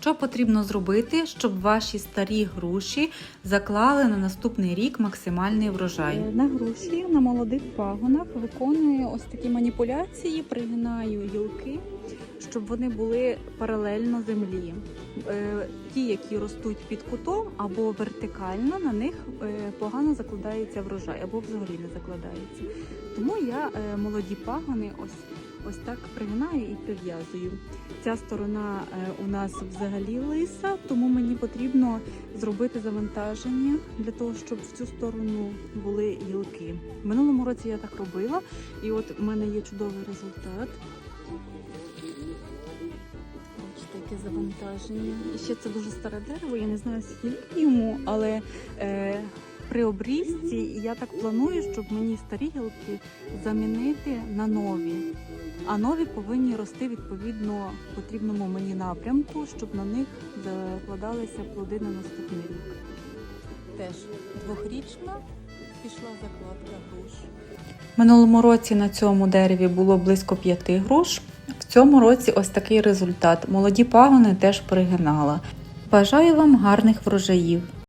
Що потрібно зробити, щоб ваші старі груші заклали на наступний рік максимальний врожай? Е, На груші на молодих пагонах виконую ось такі маніпуляції, пригинаю гілки, щоб вони були паралельно землі. Е, Ті, які ростуть під кутом або вертикально, на них е, погано закладається врожай, або взагалі не закладається. Тому я молоді пагони ось, ось так пригинаю і прив'язую. Ця сторона е, у нас взагалі лиса, тому мені потрібно зробити завантаження для того, щоб в цю сторону були гілки. Минулому році я так робила, і от в мене є чудовий результат. Бачите, яке завантаження. І ще це дуже старе дерево, я не знаю скільки йому, але е, при обрізці я так планую, щоб мені старі гілки замінити на нові. А нові повинні рости відповідно потрібному мені напрямку, щоб на них закладалися плоди на наступний рік. Теж двохрічна пішла закладка груш. Минулому році на цьому дереві було близько п'яти груш. В цьому році ось такий результат. Молоді пагони теж пригинала. Бажаю вам гарних врожаїв!